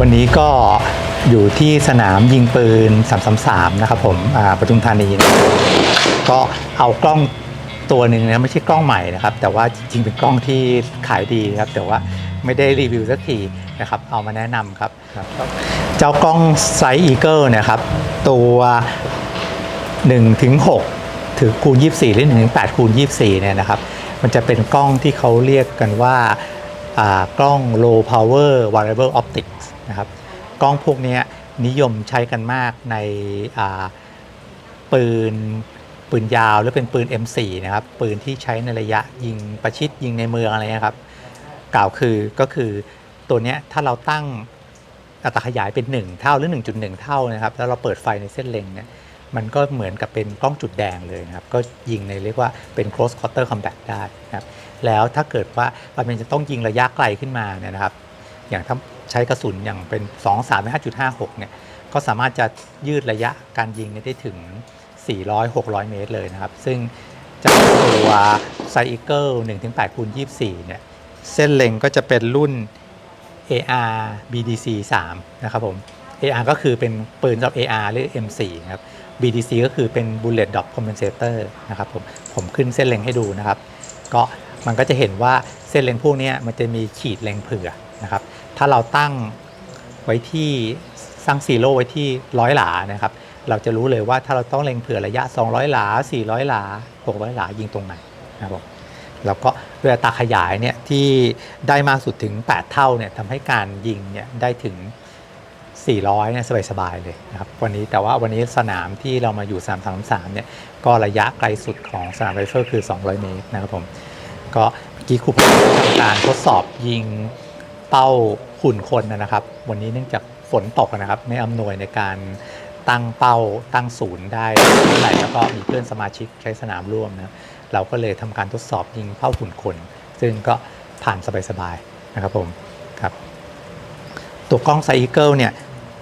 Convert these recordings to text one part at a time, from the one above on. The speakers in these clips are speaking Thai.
วันนี้ก็อยู่ที่สนามยิงปืน 333 นะครับผมอ่าปทุมธานีนะครับก็เอากล้องตัวหนึ่งนะไม่ใช่กล้องใหม่นะครับ แต่ว่าจริงๆเป็นกล้องที่ขายดีครับ แต่ว่าไม่ได้รีวิวสักทีนะครับ เอามาแนะนำครับครับเจ้ากล้องไซส์อีเกิลนะครับ ตัว1ถึง6ถึงคูณ 24 หรือ1ถึง8คูณ 24 เนี่ยนะครับ มันจะเป็นกล้องที่เขาเรียกกันว่าอ่ากล้อง low power variable optics นะครับกล้องพวกนี้นิยมใช้กันมากในปืนปืนยาวหรือเป็นปืน M4 นะครับปืนที่ใช้ในระยะยิงประชิดยิงในเมืองอะไรเงี้ยครับ กล่าวคือก็คือตัวนี้ถ้าเราตั้งอัตราขยายเป็น 1 เท่าหรือ 1.1 เท่านะครับ แล้วเราเปิดไฟในเส้นเล็งเนี่ยมันก็เหมือนกับเป็นกล้องจุดแดงเลยนะครับ ก็ยิงในเรียกว่าเป็น close quarter combat ได้นะครับแล้วถ้าเกิดว่าเราเป็นจะต้องยิงระยะไกลขึ้นมาเนี่ยนะครับ อย่างถ้าใช้กระสุนอย่างเป็น 2 3 5.56 เนี่ย ก็สามารถจะยืดระยะการยิงได้ถึง 400 600 เมตรเลยนะครับ ซึ่งจากตัวไซเคิล1-8คูณ24 เนี่ย เส้นเล็งก็จะเป็นรุ่น AR BDC 3 นะครับผม AR ก็คือเป็นปืนสำหรับ AR หรือ M4 นะครับ BDC ก็คือเป็น Bullet Drop Compensator นะครับผม ผมขึ้นเส้นเล็งให้ดูนะครับ ก็มันก็จะเห็นว่าเส้นเล็งพวกนี้มันจะมีขีดเล็งเผื่อนะครับ ถ้าเราตั้งไว้ที่สร้างซีโร่ไว้ที่ร้อยหลานะครับ เราจะรู้เลยว่าถ้าเราต้องเล็งเผื่อระยะ 200 หลา 400 หลา 600 หลายิงตรงไหนนะครับผมแล้วก็ด้วยอัตาขยายเนี่ยที่ได้มากสุดถึง 8 เท่าเนี่ยทำให้การยิงเนี่ยได้ถึง 400เนี่ยสบายๆเลยนะครับวันนี้แต่ว่าวันนี้สนามที่เรามาอยู่ 333เนี่ยก็ระยะไกลสุดของสนามไรเฟิลคือ 200 เมตรนะครับผมก็เมื่อกี้ครูผมทำการทดสอบยิง เป้าหุ่นคนนะครับ วันนี้เนื่องจากฝนตกนะครับ ไม่อำนวยในการตั้งเป้าตั้งศูนย์ได้เท่าไหร่แล้วก็มีเพื่อนสมาชิกใช้สนามร่วมนะเราก็เลยทำการทดสอบยิงเป้าหุ่นคน ซึ่งก็ผ่านสบายๆนะครับผมครับตัวกล้องไซเคิลเนี่ย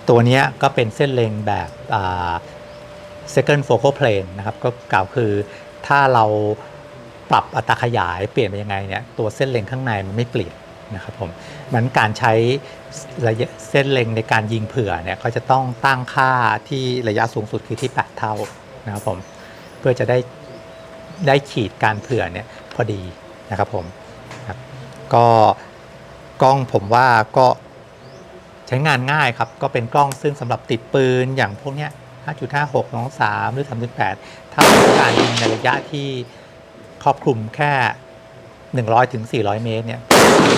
ตัวนี้ก็เป็นเส้นเลงแบบ second focal plane นะครับก็กล่าวคือถ้าเราปรับอัตราขยายเปลี่ยนไปยังไงเนี่ยตัวเส้นเลงข้างในมันไม่เปลี่ยน นะครับผมมันการใช้ระยะเส้นเล็งในการยิงเผื่อเนี่ยก็จะต้องตั้งค่าที่ระยะสูงสุดคือที่ 8 เท่านะครับผมเพื่อจะได้ได้ขีดการเผื่อเนี่ยพอดีนะครับผมก็กล้องผมว่าก็ใช้งานง่ายครับ ก็เป็นกล้องซึ่งสำหรับติดปืนอย่างพวกเนี้ย 5.56 23หรือ 3.8 ถ้าต้องการยิงในระยะที่ครอบคลุมแค่ 100ถึง400 เมตรเนี่ย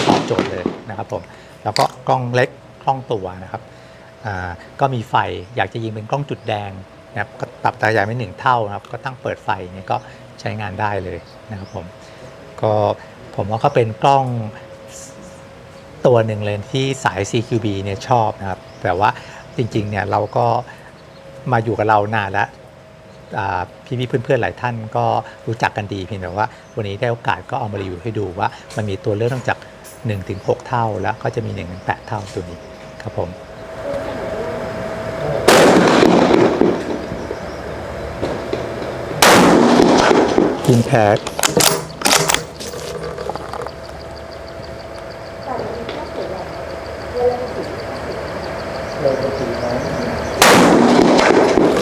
ตอบโจทย์เลยนะครับผมแล้วก็กล้องเล็กคล่องตัวนะครับก็มีไฟอยากจะยิงเป็นกล้องจุดแดงนะครับก็ปรับตาใหญ่ไม่หนึ่งเท่านะครับก็ตั้งเปิดไฟเนี่ยก็ใช้งานได้เลยนะครับผมก็ผมว่าก็เป็นกล้องตัวหนึ่งเลยที่สาย CQB เนี่ยชอบนะครับแต่ว่าจริงๆเนี่ยเราก็มาอยู่กับเรานานแล้ว พี่ๆเพื่อนๆหลายท่านก็รู้จักกันดีเพียงแต่ว่า วันนี้ได้โอกาสก็เอามารีวิวให้ดูว่ามันมีตัวเลือกตั้งจาก1ถึง6เท่าแล้วก็จะมี1ถึง8เท่าตัวนี้ครับผมกินแพ็ค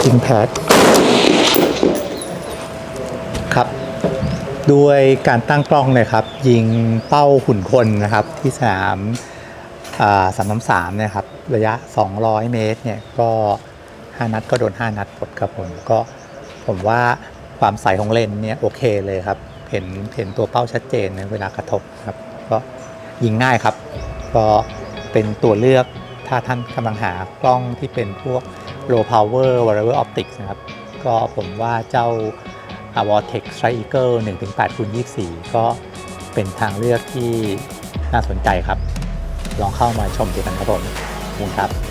อิมแพ t ค ด้วยการตั้งกล้องเนะครับ ยิงเป้าหุ่นคนนะครับ ที่สนามสามน้ำสามเนี่ยครับ ระยะ 200 เมตรเนี่ยก็ 5 นัดก็โดน 5 นัดหมดครับผมก็ผมว่าความใสของเลนส์เนี่ยโอเคเลยครับ เห็นเห็นตัวเป้าชัดเจนในเวลากระทบครับ ก็ยิงง่ายครับ ก็เป็นตัวเลือกถ้าท่านกำลังหากล้องที่เป็นพวก low power variable optics นะครับ ก็ผมว่าเจ้า v o r t e x Striker 1-8คูณ24 ก็เป็นทางเลือกที่น่าสนใจครับ ลองเข้ามาชมดูกันครับผมคุณครับ